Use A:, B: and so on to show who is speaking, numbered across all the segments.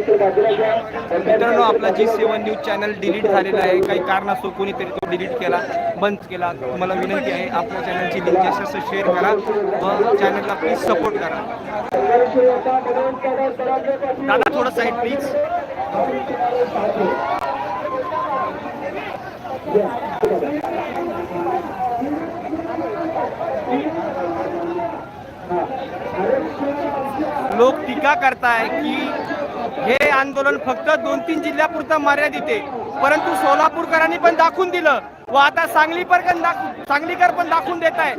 A: मित्रांनो आपला G seven news channel delete झालेला आहे. काही कारणास्तव कोणीतरी तो डिलीट केला बंद केला. तुम्हाला विनंती आहे आपल्या चॅनलची लिंक जास्त असं शेअर करा व चॅनलला प्लीज सपोर्ट करा. दादा थोडं साईड प्लीज लोक टीका करताय की हे आंदोलन फक्त दोन तीन जिल्ह्यापुरतं मर्यादित आहे. परंतु सोलापूरकरांनी पण दाखवून दिलं. व आता सांगलीकर पण सांगलीकर पण दाखवून देत आहे.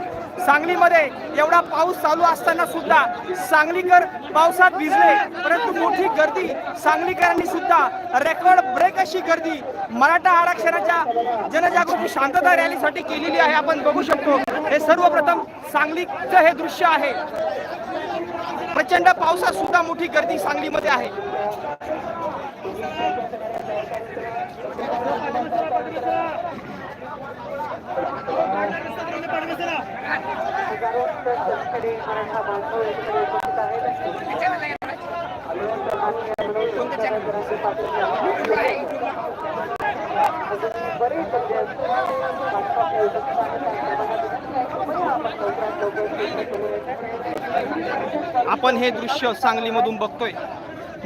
A: सांगलीमध्ये एवढा पाऊस चालू असताना सुद्धा सांगलीकर पावसात भिजले. परंतु मोठी गर्दी सांगलीकरांनी सुद्धा. रेकॉर्ड ब्रेक अशी गर्दी मराठा आरक्षणाच्या जनजागृती शांतता रॅलीसाठी केलेली आहे. आपण बघू शकतो. हे सर्वप्रथम सांगलीचं हे दृश्य आहे. प्रचंड पावसात सुद्धा मोठी गर्दी सांगलीमध्ये आहे. आपण हे दृश्य सांगलीमधून बघतोय.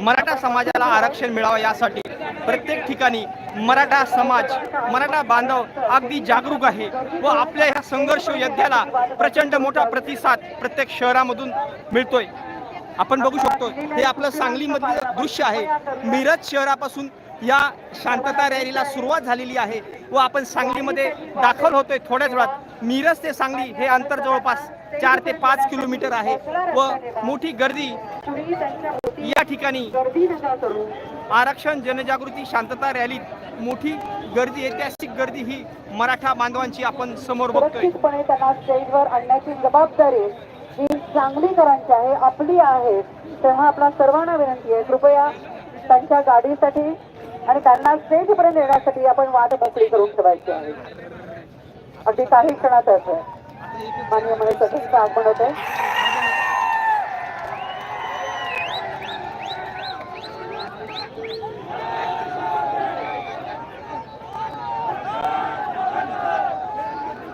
A: मराठा समाजाला आरक्षण मिळावं यासाठी प्रत्येक ठिकाणी मराठा समाज मराठा बांधव अगदी जागरूक आहे व आपल्या ह्या संघर्ष योद्ध्याला प्रचंड मोठा प्रतिसाद प्रत्येक शहरामधून मिळतोय. आपण बघू शकतो हे आपलं सांगलीमधलं दृश्य आहे. मिरज शहरापासून या शांतता रॅलीला सुरुवात झालेली आहे व आपण सांगलीमध्ये दाखल होतोय थोड्याच वेळात. मिरज ते सांगली हे अंतर जवळपास चार ते पाच किलोमीटर आहे व मोठी गर्दी या ठिकाणी आरक्षण जनजागृती शांतता रॅलीत मोठी गर्दी ऐतिहासिक गर्दी ही मराठा बांधवांची आपण समोर बघतोय.
B: आणण्याची जबाबदारी ही सांगलीकरांची आहे आपली आहे तेव्हा आपला सर्वांना विनंती आहे कृपया त्यांच्या गाडीसाठी आणि त्यांना स्टेजपर्यंत येण्यासाठी आपण वाट मोकळी करून ठेवायची आहे. अगदी काही क्षणातच माननीय महेश सचिनचं आगमन होत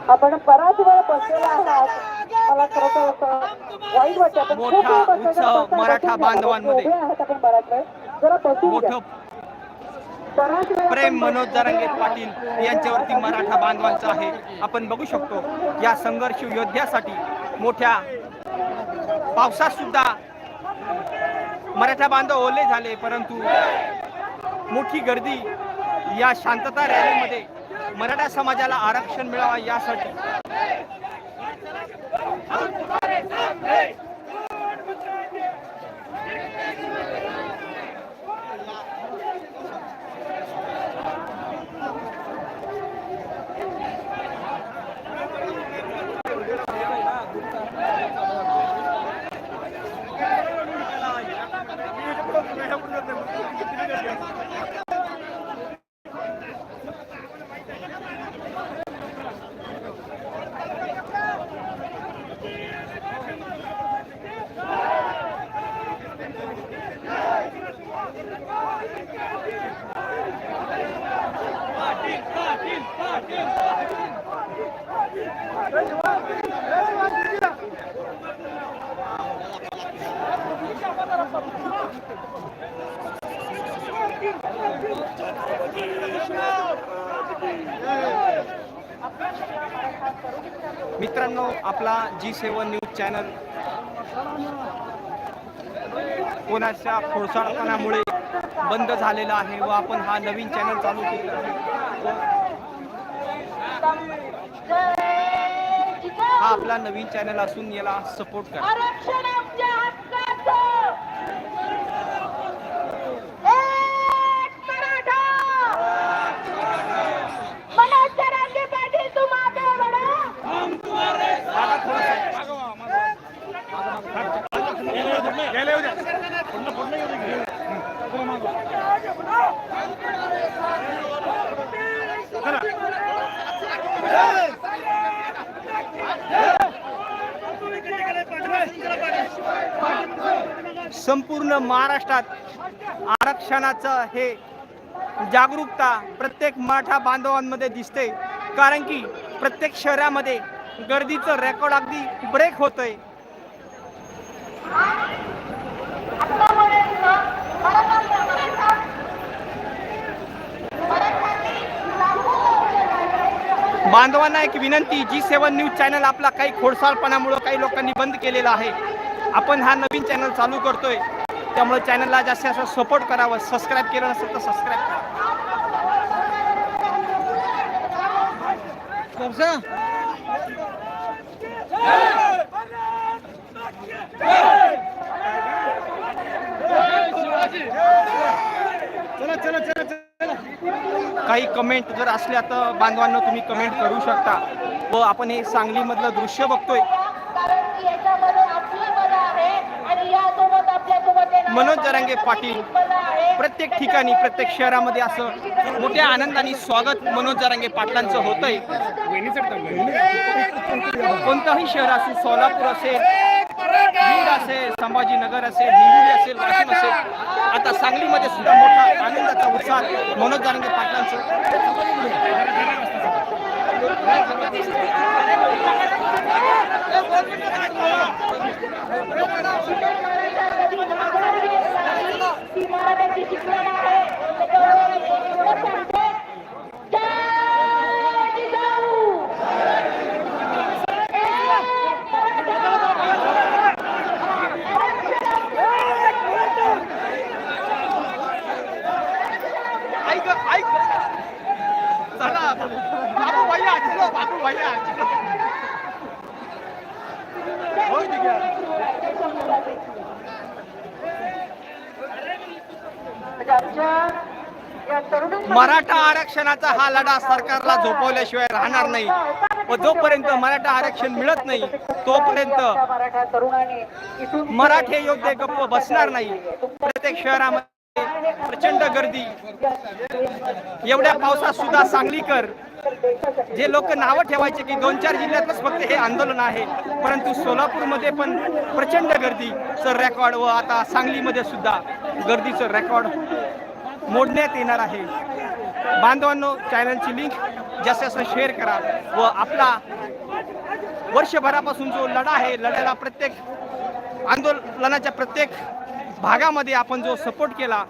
B: आपण बराच वेळ बसलेला आहात. मला खरं तर असं वाईट वाटतं. पण खूप वेळ बसलेला आहात. आपण बराच वेळ. जरा बसून घ्या.
A: मोठं
B: बराच वेळ आपण
A: प्रेम मनोज
B: बसलेलो
A: जरांगे पाटील यांच्यावरती मराठा बांधवांचं आहे. आपण बघू शकतो या संघर्ष योद्ध्यासाठी मोठ्या पावसात सुद्धा मराठा बांधव ओले झाले परंतु मोठी गर्दी या शांतता रॅलीमध्ये मराठा समाजाला आरक्षण मिळावा यासाठी. मित्रांनो आपला जी सेवन न्यूज चॅनल कोणाच्या खोडसाळपणामुळे बंद झालेला आहे व आपण हा नवीन चॅनल चालू केला आहे. हा आपला नवीन चॅनल असून याला सपोर्ट करा
C: आरक्षण आमच्या हक्काचं एक मराठा मनोज जरांगे पाटील तुम आगे बढ़ो
A: संपूर्ण महाराष्ट्रात आरक्षणाचं हे जागरूकता प्रत्येक मराठा बांधवांमध्ये दिसते. कारण की प्रत्येक शहरामध्ये गर्दीचं रेकॉर्ड अगदी ब्रेक होतंय. बांधवांना एक विनंती जी सेवन न्यूज चॅनल आपला काही खोडसाळपणामुळं काही लोकांनी बंद केलेला आहे. आपण हा नवीन चॅनल चालू करतोय. त्यामुळे चॅनलला जास्तीत जास्त सपोर्ट करावं. सबस्क्राईब केलं नसेल तर सबस्क्राईब करा. काही कमेंट जर असल्या तर बांधवांना तुम्ही कमेंट करू शकता. व आपण हे सांगलीमधलं दृश्य बघतोय. मनोज जरांगे पाटील. प्रत्येक ठिकाणी प्रत्येक शहरामध्ये असं मोठ्या आनंदाने स्वागत मनोज जरांगे पाटलांचं होतंय. कोणतंही शहर असेल सोलापूर असेल बीड असेल संभाजीनगर असेल हिंगोली असेल वाशिम असेल आता सांगलीमध्ये सुद्धा मोठा आनंदाचा उत्साह मनोज जरांगे पाटलांचं
C: ती मराठ्याची शिकवण आहे त्याच्यामुळे एवढं सांगते जय जिजाऊ
A: ऐक ऐक चला बाबू भैया चलो बाबू भैया चलो. मराठा आरक्षणाचा हा लढा सरकारला झोपवल्याशिवाय राहणार नाही व जोपर्यंत मराठा आरक्षण मिळत नाही तोपर्यंत
B: मराठे
A: योद्धे गप्प बसणार नाही प्रत्येक शहरामध्ये प्रचंड गर्दी एवढ्या पावसात सुद्धा सांगलीकर जे लोक नावं ठेवायचे की दोन चार जिल्ह्यातच फक्त हे आंदोलन आहे परंतु सोलापूरमध्ये पण प्रचंड गर्दीचं रेकॉर्ड व आता सांगलीमध्ये सुद्धा गर्दीचं रेकॉर्ड मोडण्यात येणार आहे. बांधवांनो चॅनलची लिंक जास्तीत जास्त शेअर करा व आपला वर्षभरापासून जो लढा आहे लढ्याला प्रत्येक आंदोलनाच्या प्रत्येक भागामध्ये आपण जो सपोर्ट केला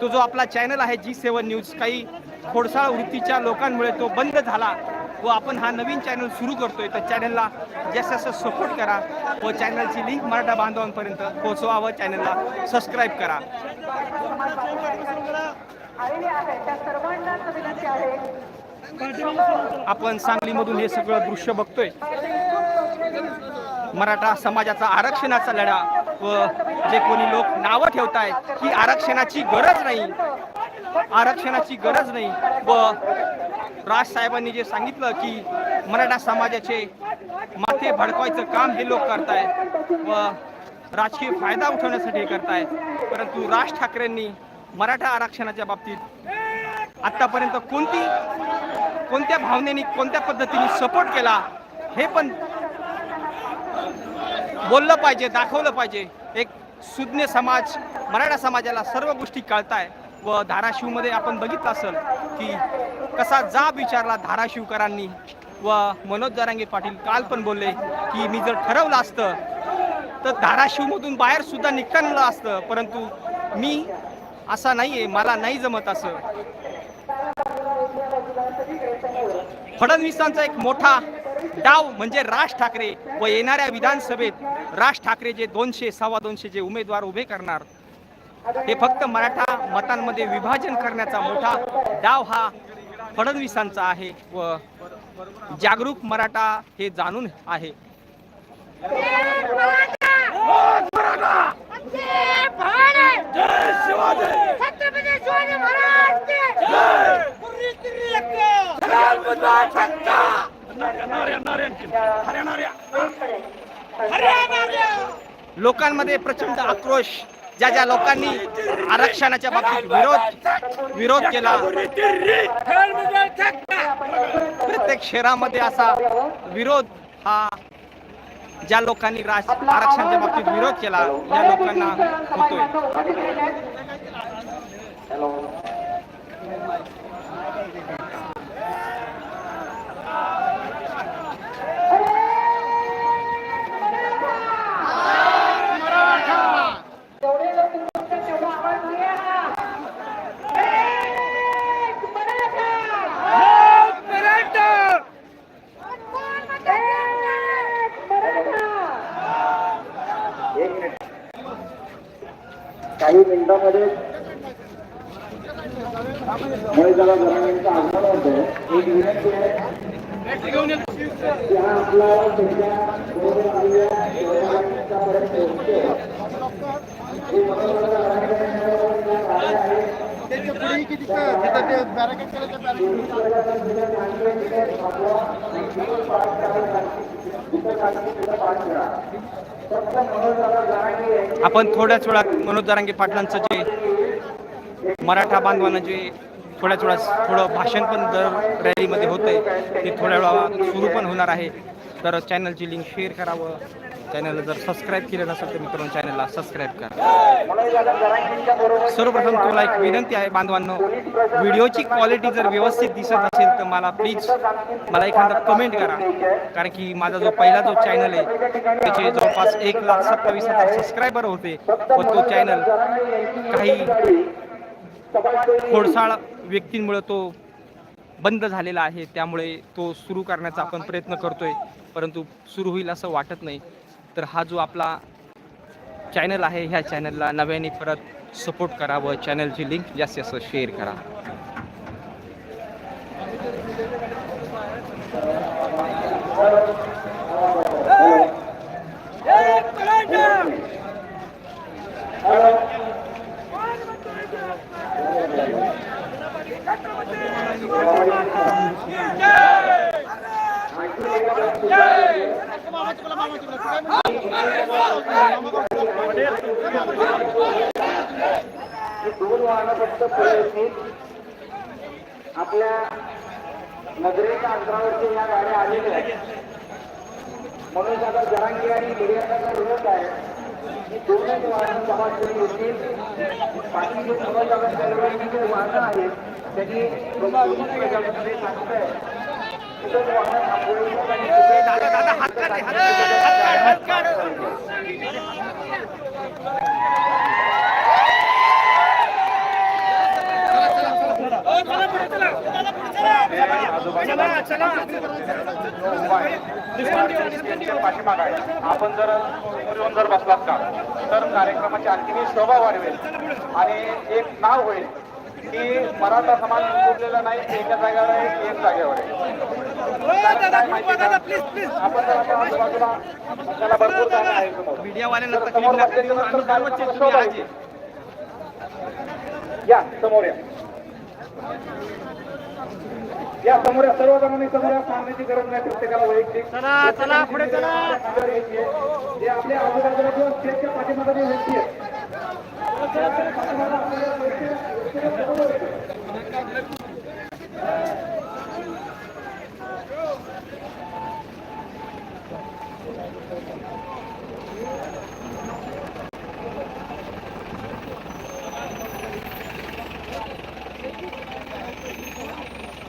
A: तो जो आपला चॅनल आहे जी सेवन न्यूज काही खोडसाळ वृत्तीच्या लोकांमुळे तो बंद झाला व आपण हा नवीन चॅनल सुरू करतोय. तर चॅनलला जास्त जास्त सपोर्ट करा व चॅनलची लिंक मराठा बांधवांपर्यंत पोहोचवा व चॅनलला सबस्क्राईब करा. आपण सांगलीमधून हे सगळं दृश्य बघतोय. मराठा समाजाचा आरक्षणाचा लढा व जे कोणी लोक नावं ठेवत आहेत की आरक्षणाची गरज नाही. आरक्षणाची गरज नाही. व राज साहेबांनी जे सांगितलं की मराठा समाजाचे माथे भडकवायचं काम हे लोक करताय. व राजकीय फायदा उठवण्यासाठी हे करताय. परंतु राज ठाकरेंनी मराठा आरक्षणाच्या बाबतीत आतापर्यंत कोणती कोणत्या भावनेने कोणत्या पद्धतीने सपोर्ट केला हे पण बोललं पाहिजे दाखवलं पाहिजे. एक सुज्ञ समाज मराठा समाजाला सर्व गोष्टी कळताय. व धाराशिवमध्ये आपण बघितलं असेल की कसा जाब विचारला धाराशिवकरांनी. व मनोज जरांगे पाटील काल पण बोलले की मी जर ठरवलं असतं तर धाराशिवमधून बाहेर सुद्धा निघताना असतं. परंतु मी असा नाहीये मला नाही जमत असं. फडणवीसांचा एक मोठा डाव म्हणजे राज ठाकरे व येणाऱ्या विधानसभेत राज ठाकरे जे दोनशे सव्वा दोनशे जे उमेदवार उभे करणार हे फक्त मराठा मतांमध्ये विभाजन करण्याचा मोठा डाव हा फडणवीसांचा आहे व जागरूक मराठा हे जाणून आहे. लोकांमध्ये प्रचंड आक्रोश ज्या ज्या लोकांनी आरक्षणाच्या बाबतीत विरोध विरोध केला प्रत्येक शहरामध्ये असा विरोध हा ज्या लोकांनी राज आरक्षणाच्या बाबतीत विरोध केला त्या लोकांना होतोय.
D: मैदानामध्ये मैदाना जनावरांचं आगमन होतं. एक विनंती आहे की हा आपला सध्या बरोबर आलेल्या जनावरांचा पर्यंत पोहोचतो
A: आपण थोड्याच वेळात मनोज दारांगे पाटलांचं जे मराठा बांधवांना जे थोड्याच वेळात थोडं भाषण पण दर रॅलीमध्ये होतंय ते थोड्या वेळा सुरू पण होणार आहे. तर चॅनलची लिंक शेअर करावं. चॅनलला जर सबस्क्राईब केलं नसेल तर मित्रांनो चॅनलला सबस्क्राईब करा. सर्वप्रथम तुला एक विनंती आहे बांधवांनो. व्हिडिओची क्वालिटी जर व्यवस्थित दिसत असेल तर मला प्लीज मला एखादा कमेंट करा. कारण की माझा जो पहिला जो चॅनल आहे त्याचे जवळपास एक लाख सत्तावीस हजार सबस्क्रायबर होते. व तो चॅनल काही खोडसाळ व्यक्तींमुळे तो बंद झालेला आहे. त्यामुळे तो सुरू करण्याचा आपण प्रयत्न करतोय. परंतु सुरू होईल असं वाटत नाही. तर हा जो आपला चॅनल आहे ह्या चॅनलला नव्याने परत सपोर्ट करा व चॅनलची लिंक जास्तीत जास्त शेअर करा
D: Yeah! दोन वाहनं फक्त पुढे येतील आपल्या नजरेच्या अंतरावरती या गाड्या आलेल्या आहेत. म्हणून आता जरांगी आणि मीडियाचा विरोध आहे ही दोनच वाहनं समाजकडे येतील बाकी जे समाजाला चळवळीची जे वाहनं आहेत त्यांनी सांगत आहे.
E: पाठीमाग आहे आपण जर येऊन जर बसलात का तर कार्यक्रमाची आणखी शोभा वाढवेल. आणि एक नाव होईल की मराठा समाज उरलेला नाही एका जागेवर आहे एक जागेवर आहे.
A: मीडियावाल्यांना तकलीफ लागते आम्ही सर्वच तुम्ही
E: या समोर या या समोर या सर्व जणांनी समोर या सांगण्याची गरज नाही प्रत्येकाला वैयक्तिक चला चला पुढे चला. जे आपल्या आजूबाजूला किंवा स्टेजच्या पाठीमागे व्यक्ती आहे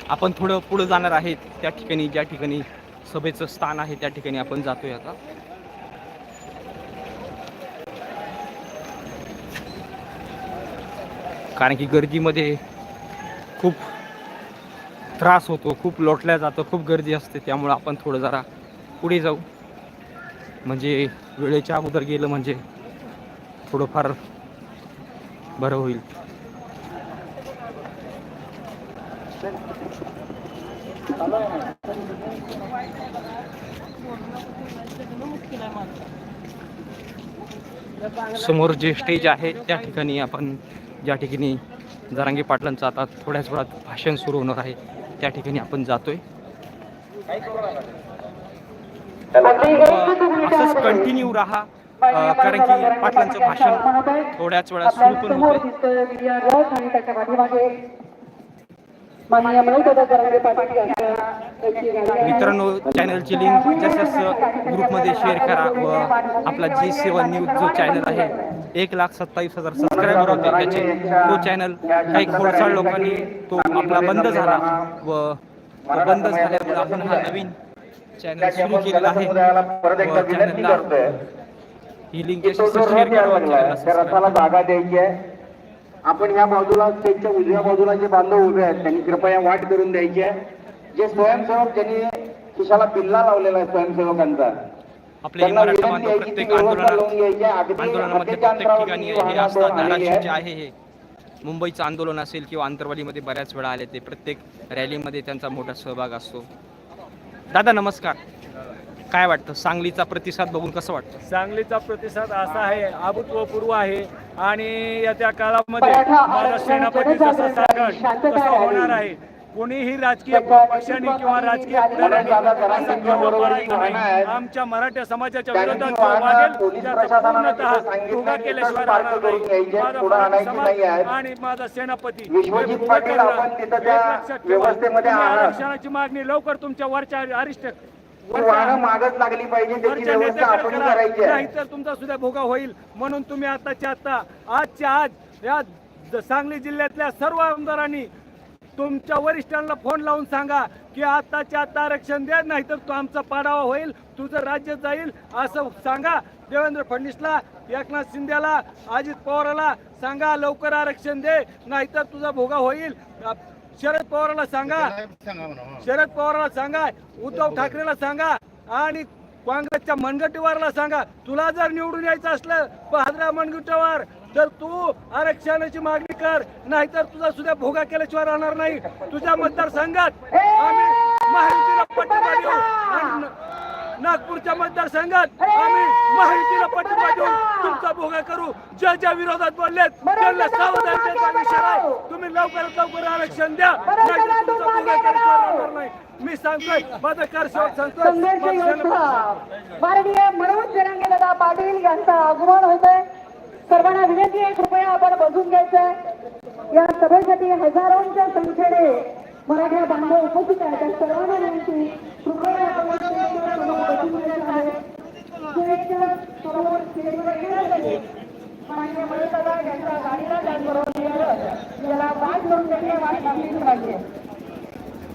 A: आपण थोडं पुढं जाणार आहेत त्या ठिकाणी ज्या ठिकाणी सभेचं स्थान आहे त्या ठिकाणी आपण जातोय आता. कारण की गर्दीमध्ये खूप त्रास होतो खूप लोटल्या जातं खूप गर्दी असते त्यामुळं आपण थोडं जरा पुढे जाऊ. म्हणजे वेळेच्या अगोदर गेलं म्हणजे थोडंफार बरं होईल. समोर जे स्टेज आहे त्या ठिकाणी आपण ज्या ठिकाणी जरांगी पाटलांचं आता थोड्याच वेळात भाषण सुरू होणार आहे त्या ठिकाणी आपण जातोय. असंच कंटिन्यू राहा कारण की पाटलांचं भाषण थोड्याच वेळात सुरू पण
B: समोर
A: मित्रांनो चॅनलची लिंक जसंच ग्रुपमध्ये शेअर करा व आपला जी सेवन न्यूज जो चॅनल आहे एक लाख सत्तावीस हजार सबस्क्रायबर होते. त्याचे तो चॅनल काही खोडसाळ लोकांनी तो आपला बंद झाला व तो बंद झाल्यामुळे आपण हा नवीन चॅनल सुरू केलेला आहे
D: समुदायाला परत एकदा
A: व
D: विनंती
A: चॅनलला
D: करतोय.
A: ही लिंक शेअर करा.
D: जागा द्यायची आहे. आपण ह्या बाजूला स्टेजच्या उजव्या बाजूला जे बांधव उभे आहेत त्यांनी कृपया वाट करून द्यायची आहे. जे स्वयंसेवक ज्यांनी खिशाला पिल्ला लावलेला आहे स्वयंसेवकांचा
A: आपले
D: त्यांना
A: मराठा
D: विनंती
A: बांधव
D: आहे की ती
A: प्रत्येक आंदोलनामध्ये
D: ही
A: हे हे. मुंबईचं आंदोलन असेल किंवा आंतरवालीमध्ये बऱ्याच वेळा आले ते प्रत्येक रॅलीमध्ये त्यांचा मोठा सहभाग असतो. दादा नमस्कार. काय वाटतं? सांगलीचा प्रतिसाद बघून कसं वाटतं?
F: सांगलीचा प्रतिसाद असा आहे अभूतपूर्व आहे. आणि येत्या काळामध्ये माझा सेनापती जसा तसं. होणार आहे. कोणीही राजकीय पक्षांनी किंवा राजकीय. आमच्या मराठा समाजाच्या विरोधात जो त्याचा पूर्णतः केल्याशिवाय राहणार नाही. आणि माझा सेनापती. हे. आरक्षणाची मागणी लवकर तुमच्या वरच्या अरिष्ट
D: वाहनं मागच लागली पाहिजे त्याची व्यवस्था आपण
F: करा.
D: करायची आहे.
F: नाहीतर तुमचा सुद्धा भोगा होईल. म्हणून तुम्ही आताच्या आता आजच्या आज या सांगली जिल्ह्यातल्या सर्व आमदारांनी तुमच्या वरिष्ठांना फोन लावून सांगा की आताच्या आता आरक्षण द्या नाहीतर तो आमचा पाडावा होईल तुझं राज्य जाईल असं सांगा. देवेंद्र फडणवीसला एकनाथ शिंदेला अजित पवारला सांगा लवकर आरक्षण दे नाहीतर तुझा भोगा होईल. शरद पवारला सांगा. शरद पवारला सांगा उद्धव ठाकरेला सांगा आणि काँग्रेसच्या मनगटीवारला सांगा तुला जर निवडून यायचं असलं बहादरा मनगटीवर तर तू आरक्षणाची मागणी कर नाहीतर तुझा सुद्धा भोगा केल्याशिवाय राहणार नाही. तुझ्या मतदारसंघात आम्ही महायुतीला पाठिंबा देऊ. आणि न- नागपूरच्या मतदारसंघात आम्ही महायुतीला पाठिंबा देऊन तुमचा भोगा करू. ज्या ज्या विरोधात बोललेत त्यांना सावधानतेचा इशारा आहे. तुम्ही लवकरात लवकर आरक्षण द्या. तुमचा भोगा नाही. मी सांगतोय माझं सांगतोय. सेनापती-
B: माननीय मनोज जरांगे दादा पाटील यांचं आगमन होत आहे सर्वांना विनंती आहे कृपया आपण बसून घ्यायचंय. या सभेसाठी हजारोंच्या संख्येने मराठा बांधव उपस्थित आहेत. त्या सर्वांना विनंती कृपया आपण पाहिजे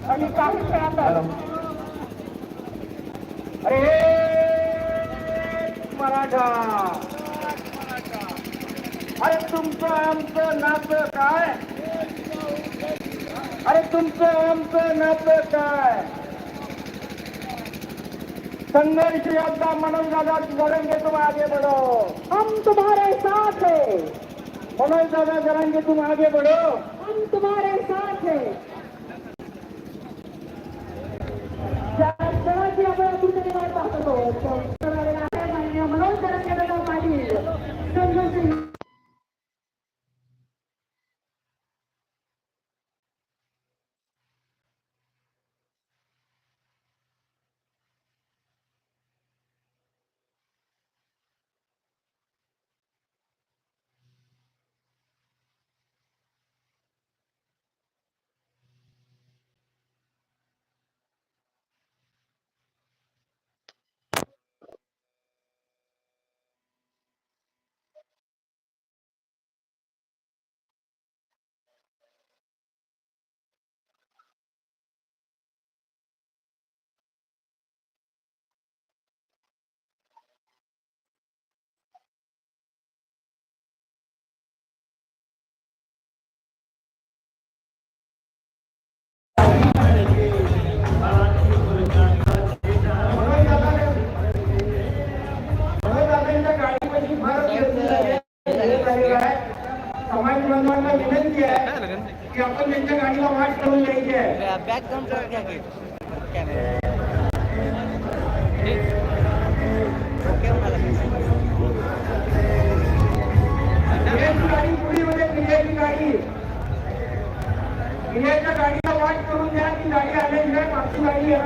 B: आणि काही क्षणात
D: अरे मराठा अरे तुमचं आमचं नातं काय अरे तुमचं आमचं नातं काय? संघर्ष योद्धा मनोज दादा जरंगे तुम आगे बढ़ो
B: हम तुम्हारे साथ हैं
D: मनोज दादा जरंगे तुम आगे बढ़ो
B: हम तुम्हारे साथ हैं आपण वाट पाहत विनंती आहे. की आपण त्यांच्या गाडीला वाट करून
D: द्यायची आहे. बॅग कम
A: गाडी पुढीमध्ये
D: विजयाची गाडी. विजयाच्या गाडीला वाट करून द्या ती
A: गाडी आल्याशिवाय मागची गाडी येणार